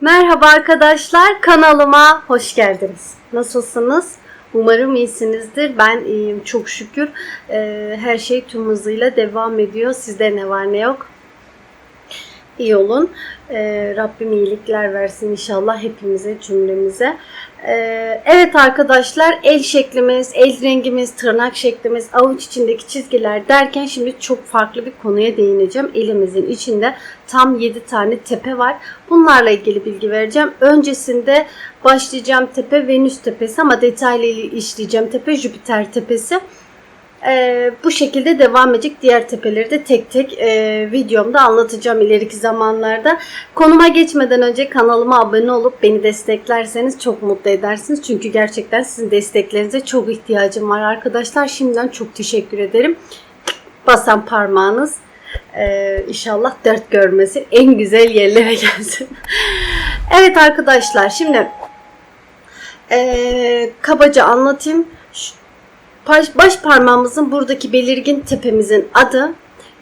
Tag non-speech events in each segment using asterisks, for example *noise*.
Merhaba arkadaşlar, kanalıma hoş geldiniz. Nasılsınız? Umarım iyisinizdir. Ben iyiyim çok şükür. Ee, her şey tüm hızıyla devam ediyor. Sizde ne var ne yok? İyi olun. Ee, Rabbim iyilikler versin inşallah hepimize, cümlemize. Ee, evet arkadaşlar, el şeklimiz, el rengimiz, tırnak şeklimiz, avuç içindeki çizgiler derken şimdi çok farklı bir konuya değineceğim. Elimizin içinde tam 7 tane tepe var. Bunlarla ilgili bilgi vereceğim. Öncesinde başlayacağım tepe Venüs tepesi ama detaylı işleyeceğim tepe Jüpiter tepesi. Ee, bu şekilde devam edecek. Diğer tepeleri de tek tek e, videomda anlatacağım ileriki zamanlarda. Konuma geçmeden önce kanalıma abone olup beni desteklerseniz çok mutlu edersiniz. Çünkü gerçekten sizin desteklerinize çok ihtiyacım var arkadaşlar. Şimdiden çok teşekkür ederim. Basan parmağınız ee, inşallah dert görmesin. En güzel yerlere *laughs* gelsin. evet arkadaşlar şimdi e, kabaca anlatayım. Şu- Baş, baş parmağımızın buradaki belirgin tepemizin adı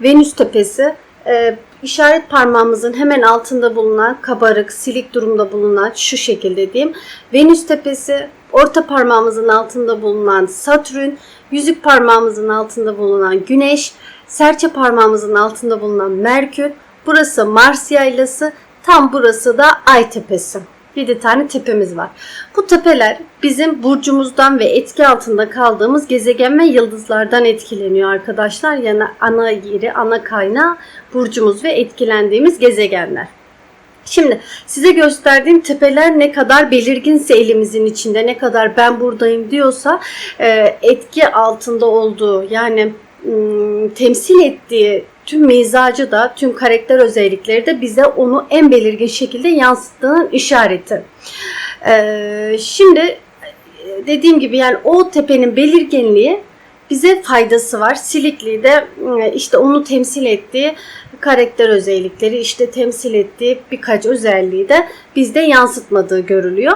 Venüs tepesi. Ee, işaret parmağımızın hemen altında bulunan kabarık, silik durumda bulunan şu şekilde diyeyim. Venüs tepesi, orta parmağımızın altında bulunan Satürn, yüzük parmağımızın altında bulunan Güneş, serçe parmağımızın altında bulunan Merkür, burası Mars yaylası, tam burası da Ay tepesi. 7 tane tepemiz var. Bu tepeler bizim burcumuzdan ve etki altında kaldığımız gezegen ve yıldızlardan etkileniyor arkadaşlar. Yani ana yeri, ana kaynağı burcumuz ve etkilendiğimiz gezegenler. Şimdi size gösterdiğim tepeler ne kadar belirginse elimizin içinde, ne kadar ben buradayım diyorsa e, etki altında olduğu yani temsil ettiği tüm mizacı da tüm karakter özellikleri de bize onu en belirgin şekilde yansıttığının işareti. Ee, şimdi dediğim gibi yani o tepenin belirginliği bize faydası var. Silikliği de işte onu temsil ettiği karakter özellikleri, işte temsil ettiği birkaç özelliği de bizde yansıtmadığı görülüyor.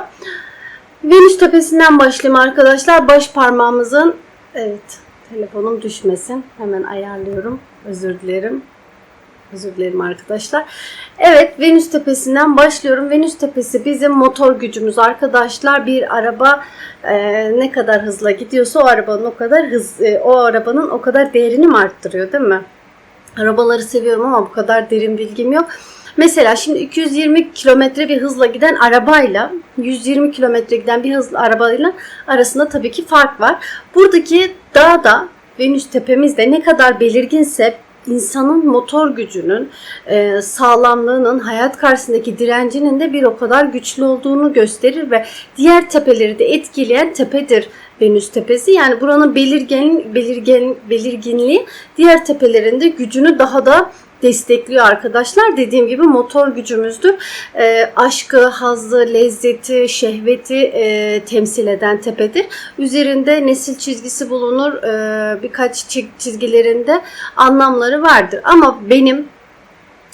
Venüs tepesinden başlayayım arkadaşlar. Baş parmağımızın evet telefonum düşmesin. Hemen ayarlıyorum. Özür dilerim. Özür dilerim arkadaşlar. Evet Venüs tepesinden başlıyorum. Venüs tepesi bizim motor gücümüz arkadaşlar. Bir araba e, ne kadar hızla gidiyorsa o arabanın o kadar hız e, o arabanın o kadar değerini mi arttırıyor değil mi? Arabaları seviyorum ama bu kadar derin bilgim yok. Mesela şimdi 220 kilometre bir hızla giden arabayla 120 kilometre giden bir hızlı arabayla arasında tabii ki fark var. Buradaki dağda Venüs tepemizde ne kadar belirginse insanın motor gücünün, e, sağlamlığının, hayat karşısındaki direncinin de bir o kadar güçlü olduğunu gösterir ve diğer tepeleri de etkileyen tepedir Venüs tepesi. Yani buranın belirgen, belirgen, belirginliği diğer tepelerin de gücünü daha da destekliyor arkadaşlar. Dediğim gibi motor gücümüzdür. E, aşkı, hazzı, lezzeti, şehveti e, temsil eden tepedir. Üzerinde nesil çizgisi bulunur. E, birkaç çi- çizgilerinde anlamları vardır. Ama benim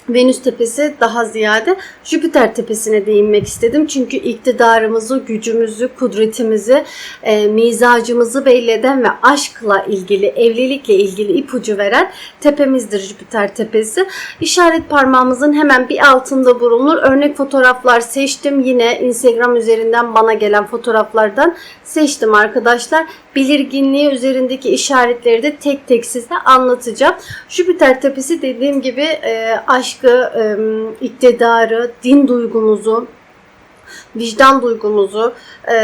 Venüs tepesi daha ziyade Jüpiter tepesine değinmek istedim. Çünkü iktidarımızı, gücümüzü, kudretimizi, e, mizacımızı belli eden ve aşkla ilgili, evlilikle ilgili ipucu veren tepemizdir Jüpiter tepesi. İşaret parmağımızın hemen bir altında bulunur. Örnek fotoğraflar seçtim. Yine Instagram üzerinden bana gelen fotoğraflardan seçtim arkadaşlar. Belirginliği üzerindeki işaretleri de tek tek size anlatacağım. Jüpiter tepesi dediğim gibi e, aşkı, iktidarı, din duygumuzu, vicdan duygumuzu e,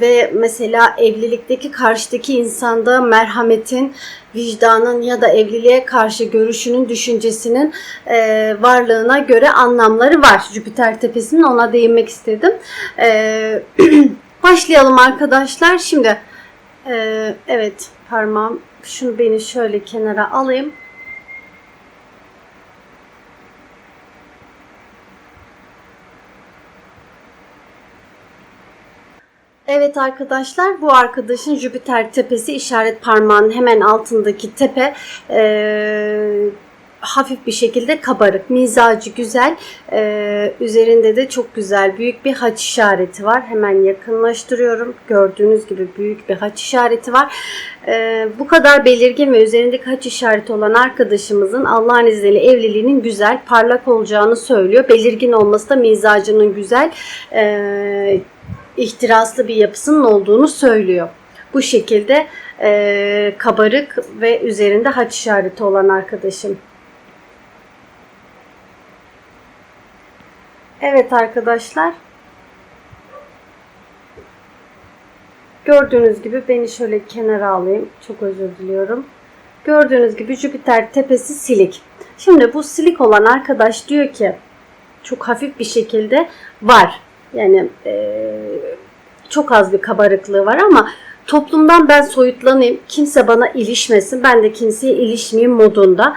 ve mesela evlilikteki karşıdaki insanda merhametin, vicdanın ya da evliliğe karşı görüşünün, düşüncesinin e, varlığına göre anlamları var. Jüpiter tepesinin ona değinmek istedim. E, *clears throat* başlayalım arkadaşlar. Şimdi e, evet parmağım şunu beni şöyle kenara alayım. Evet arkadaşlar bu arkadaşın Jüpiter tepesi işaret parmağının hemen altındaki tepe. Ee, hafif bir şekilde kabarık. Mizacı güzel. Ee, üzerinde de çok güzel büyük bir haç işareti var. Hemen yakınlaştırıyorum. Gördüğünüz gibi büyük bir haç işareti var. Ee, bu kadar belirgin ve üzerindeki haç işareti olan arkadaşımızın Allah'ın izniyle evliliğinin güzel, parlak olacağını söylüyor. Belirgin olması da mizacının güzel, e, ihtiraslı bir yapısının olduğunu söylüyor. Bu şekilde e, kabarık ve üzerinde haç işareti olan arkadaşım. Evet arkadaşlar. Gördüğünüz gibi beni şöyle kenara alayım. Çok özür diliyorum. Gördüğünüz gibi Jüpiter tepesi silik. Şimdi bu silik olan arkadaş diyor ki çok hafif bir şekilde var. Yani e, çok az bir kabarıklığı var ama toplumdan ben soyutlanayım. Kimse bana ilişmesin. Ben de kimseye ilişmeyeyim modunda.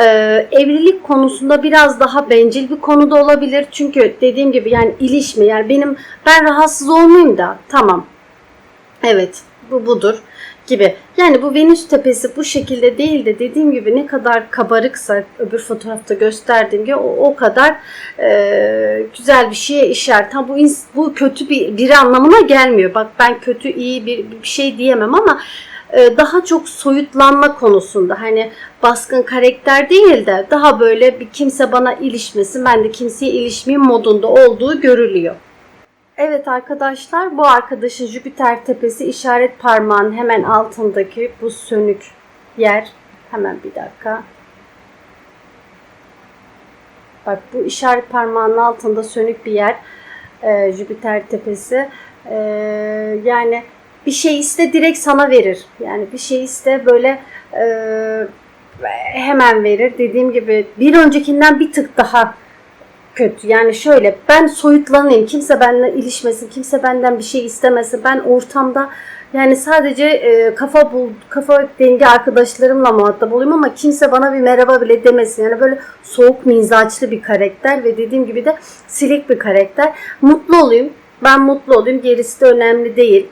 Ee, evlilik konusunda biraz daha bencil bir konuda olabilir. Çünkü dediğim gibi yani ilişme yani benim ben rahatsız olmayayım da tamam. Evet bu budur gibi. Yani bu Venüs tepesi bu şekilde değil de dediğim gibi ne kadar kabarıksa öbür fotoğrafta gösterdiğim gibi o, o kadar e, güzel bir şeye işaret. Ha, bu, bu kötü bir biri anlamına gelmiyor. Bak ben kötü iyi bir, bir şey diyemem ama e, daha çok soyutlanma konusunda hani baskın karakter değil de daha böyle bir kimse bana ilişmesin ben de kimseye ilişmeyeyim modunda olduğu görülüyor. Evet arkadaşlar bu arkadaşın Jüpiter tepesi işaret parmağının hemen altındaki bu sönük yer. Hemen bir dakika. Bak bu işaret parmağının altında sönük bir yer. Ee, Jüpiter tepesi. Ee, yani bir şey iste direkt sana verir. Yani bir şey iste böyle e, hemen verir. Dediğim gibi bir öncekinden bir tık daha kötü. Yani şöyle ben soyutlanayım. Kimse benimle ilişmesin. Kimse benden bir şey istemesin. Ben ortamda yani sadece e, kafa bul kafa dengi arkadaşlarımla muhatap olayım ama kimse bana bir merhaba bile demesin. Yani böyle soğuk mizaçlı bir karakter ve dediğim gibi de silik bir karakter. Mutlu olayım. Ben mutlu olayım. Gerisi de önemli değil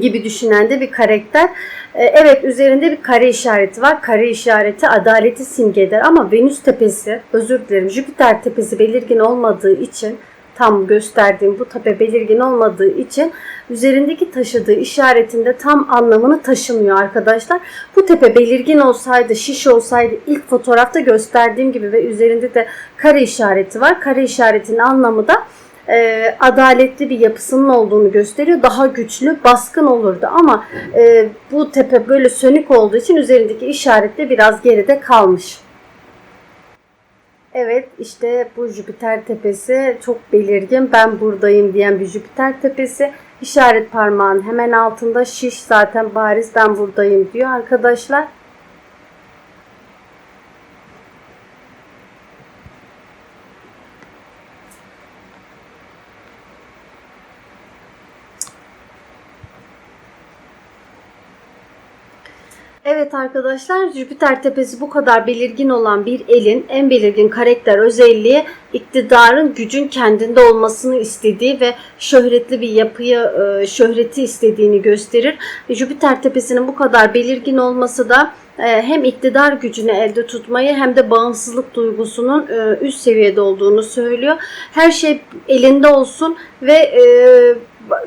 gibi düşünen de bir karakter. Ee, Evet üzerinde bir kare işareti var. Kare işareti adaleti simgeder ama Venüs tepesi özür dilerim Jüpiter tepesi belirgin olmadığı için tam gösterdiğim bu tepe belirgin olmadığı için üzerindeki taşıdığı işaretinde tam anlamını taşımıyor arkadaşlar. Bu tepe belirgin olsaydı, şiş olsaydı ilk fotoğrafta gösterdiğim gibi ve üzerinde de kare işareti var. Kare işaretinin anlamı da e, adaletli bir yapısının olduğunu gösteriyor. Daha güçlü, baskın olurdu ama e, bu tepe böyle sönük olduğu için üzerindeki işaret de biraz geride kalmış. Evet işte bu Jüpiter tepesi çok belirgin. Ben buradayım diyen bir Jüpiter tepesi. İşaret parmağın hemen altında şiş zaten bariz ben buradayım diyor arkadaşlar. Evet arkadaşlar Jüpiter tepesi bu kadar belirgin olan bir elin en belirgin karakter özelliği iktidarın gücün kendinde olmasını istediği ve şöhretli bir yapıyı e, şöhreti istediğini gösterir. Jüpiter tepesinin bu kadar belirgin olması da e, hem iktidar gücünü elde tutmayı hem de bağımsızlık duygusunun e, üst seviyede olduğunu söylüyor. Her şey elinde olsun ve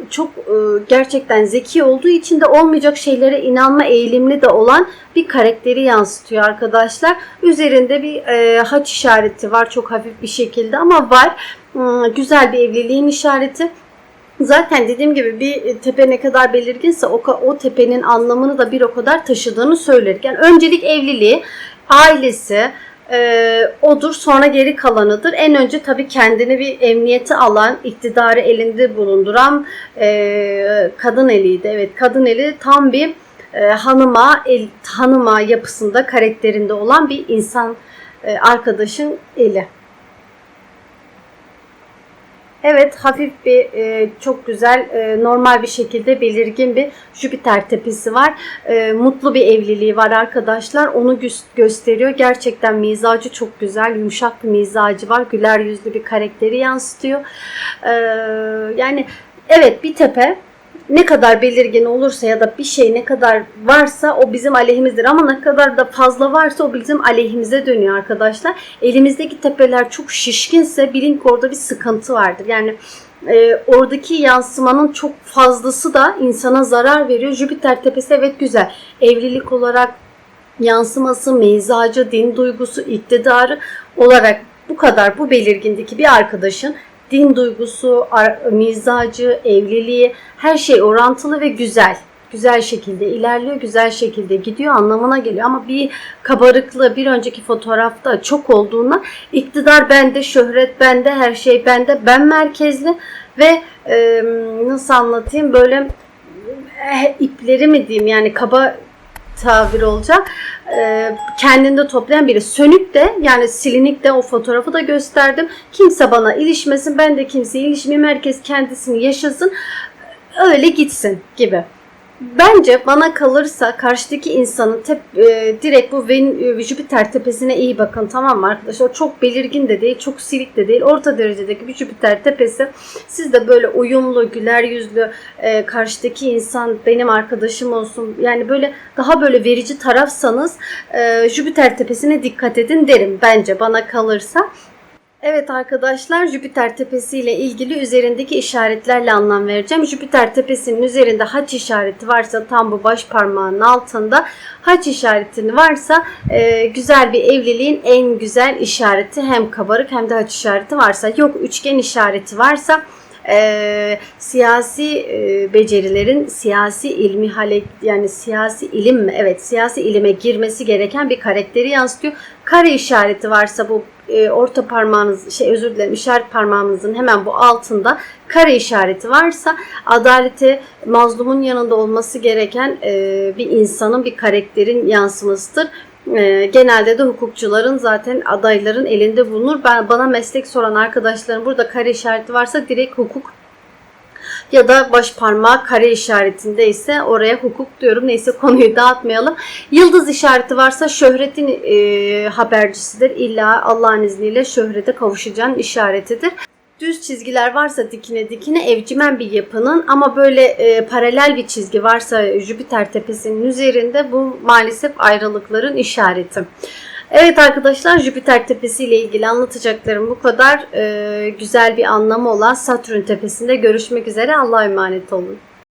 çok e, gerçekten zeki olduğu için de olmayacak şeylere inanma eğilimli de olan bir karakteri yansıtıyor arkadaşlar. Üzerinde bir e, haç işareti var çok hafif bir şekilde ama var. Hmm, güzel bir evliliğin işareti. Zaten dediğim gibi bir tepe ne kadar belirginse o, o tepenin anlamını da bir o kadar taşıdığını söyledik. Yani öncelik evliliği, ailesi, e, odur sonra geri kalanıdır. En önce tabii kendini bir emniyete alan, iktidarı elinde bulunduran e, kadın eliydi. Evet kadın eli tam bir e, hanıma, el, hanıma yapısında, karakterinde olan bir insan e, arkadaşın eli. Evet hafif bir e, çok güzel e, normal bir şekilde belirgin bir Jüpiter tepesi var. E, mutlu bir evliliği var arkadaşlar. Onu gö- gösteriyor. Gerçekten mizacı çok güzel. Yumuşak bir mizacı var. Güler yüzlü bir karakteri yansıtıyor. E, yani evet bir tepe ne kadar belirgin olursa ya da bir şey ne kadar varsa o bizim aleyhimizdir. Ama ne kadar da fazla varsa o bizim aleyhimize dönüyor arkadaşlar. Elimizdeki tepeler çok şişkinse bilin ki orada bir sıkıntı vardır. Yani e, oradaki yansımanın çok fazlası da insana zarar veriyor. Jüpiter tepesi evet güzel. Evlilik olarak yansıması, mizacı, din duygusu, iktidarı olarak bu kadar bu belirgindeki bir arkadaşın din duygusu, mizacı, evliliği her şey orantılı ve güzel. Güzel şekilde ilerliyor, güzel şekilde gidiyor anlamına geliyor. Ama bir kabarıklığı bir önceki fotoğrafta çok olduğuna iktidar bende, şöhret bende, her şey bende, ben merkezli ve e, nasıl anlatayım böyle e, ipleri mi diyeyim yani kaba tabir olacak. E, kendinde toplayan biri. Sönük de yani silinik de o fotoğrafı da gösterdim. Kimse bana ilişmesin. Ben de kimseye ilişmeyeyim. Herkes kendisini yaşasın. Öyle gitsin gibi. Bence bana kalırsa karşıdaki insanın tep, e, direkt bu Ven, e, Jüpiter tepesine iyi bakın tamam mı arkadaşlar? Çok belirgin de değil, çok silik de değil. Orta derecedeki bir Jüpiter tepesi. Siz de böyle uyumlu, güler yüzlü, e, karşıdaki insan benim arkadaşım olsun. Yani böyle daha böyle verici tarafsanız e, Jüpiter tepesine dikkat edin derim bence bana kalırsa. Evet arkadaşlar Jüpiter tepesi ile ilgili üzerindeki işaretlerle anlam vereceğim. Jüpiter tepesinin üzerinde haç işareti varsa tam bu baş parmağının altında haç işaretini varsa e, güzel bir evliliğin en güzel işareti hem kabarık hem de haç işareti varsa yok üçgen işareti varsa e, siyasi e, becerilerin siyasi ilmi hale yani siyasi ilim? Evet siyasi ilime girmesi gereken bir karakteri yansıtıyor. Kare işareti varsa bu e, orta parmağınız şey özür dilerim işaret parmağınızın hemen bu altında kare işareti varsa adalete mazlumun yanında olması gereken e, bir insanın bir karakterin yansımasıdır. E, genelde de hukukçuların zaten adayların elinde bulunur. Ben bana meslek soran arkadaşlarım burada kare işareti varsa direkt hukuk ya da baş parmağı kare işaretinde ise oraya hukuk diyorum. Neyse konuyu dağıtmayalım. Yıldız işareti varsa şöhretin e, habercisidir. İlla Allah'ın izniyle şöhrete kavuşacağın işaretidir. Düz çizgiler varsa dikine dikine evcimen bir yapının ama böyle e, paralel bir çizgi varsa Jüpiter tepesinin üzerinde bu maalesef ayrılıkların işareti. Evet arkadaşlar Jüpiter tepesi ile ilgili anlatacaklarım bu kadar. Ee, güzel bir anlamı olan Satürn tepesinde görüşmek üzere. Allah'a emanet olun.